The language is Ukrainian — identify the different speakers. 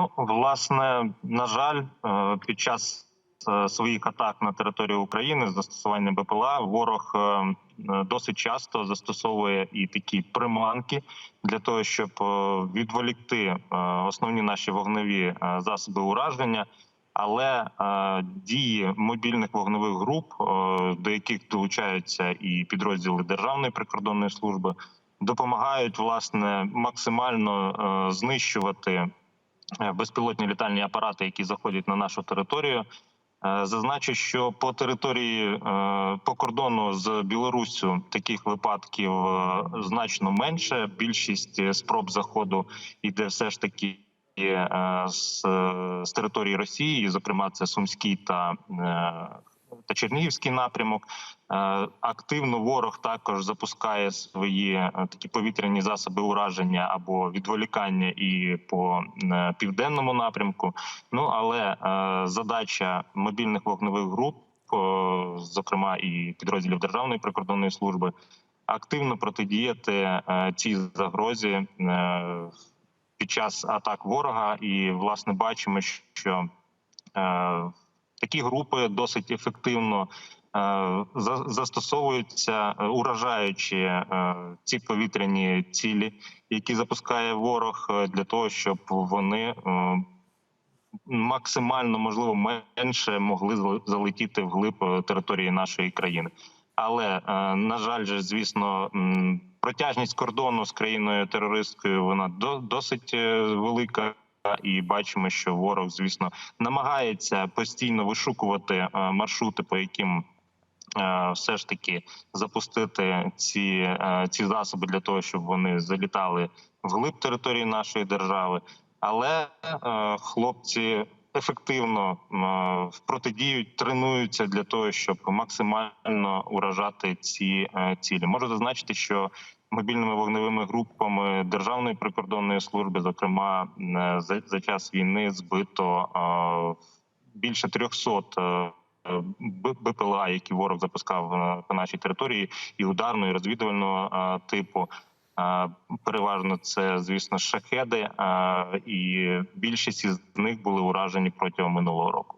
Speaker 1: Ну, власне, на жаль, е, під час е, своїх атак на територію України з застосуванням БПЛА ворог е, досить часто застосовує і такі приманки для того, щоб відволікти основні наші вогневі засоби ураження. Але дії мобільних вогневих груп, до яких долучаються і підрозділи Державної прикордонної служби, допомагають власне максимально знищувати безпілотні літальні апарати, які заходять на нашу територію. Е, Зазначу, що по території е, по кордону з Білоруссю таких випадків е, значно менше. Більшість е, спроб заходу йде все ж таки е, з, е, з території Росії, зокрема, це Сумський та, е, та Чернігівський напрямок. Е, Активно ворог також запускає свої е, такі повітряні засоби ураження або відволікання і по е, південному напрямку. Ну але задача мобільних вогневих груп, зокрема і підрозділів Державної прикордонної служби, активно протидіяти цій загрозі під час атак ворога. І власне бачимо, що такі групи досить ефективно. е, за- Застосовуються е, уражаючи е, ці повітряні цілі, які запускає ворог для того, щоб вони максимально можливо менше могли залетіти вглиб території нашої країни. Але на жаль, же, звісно, протяжність кордону з країною терористкою вона до- досить велика. І бачимо, що ворог, звісно, намагається постійно вишукувати е, маршрути, по яким е, все ж таки запустити ці, е, ці засоби для того, щоб вони залітали вглиб території нашої держави. Але хлопці ефективно е, протидіють, тренуються для того, щоб максимально уражати ці е, цілі. Можу зазначити, що мобільними вогневими групами Державної прикордонної служби, зокрема, е, за, час війни збито більше 300 е, БПЛА, які ворог запускав по нашій території, і ударного, і розвідувального типу. Переважно це, звісно, шахеди, і більшість із них були уражені протягом минулого року.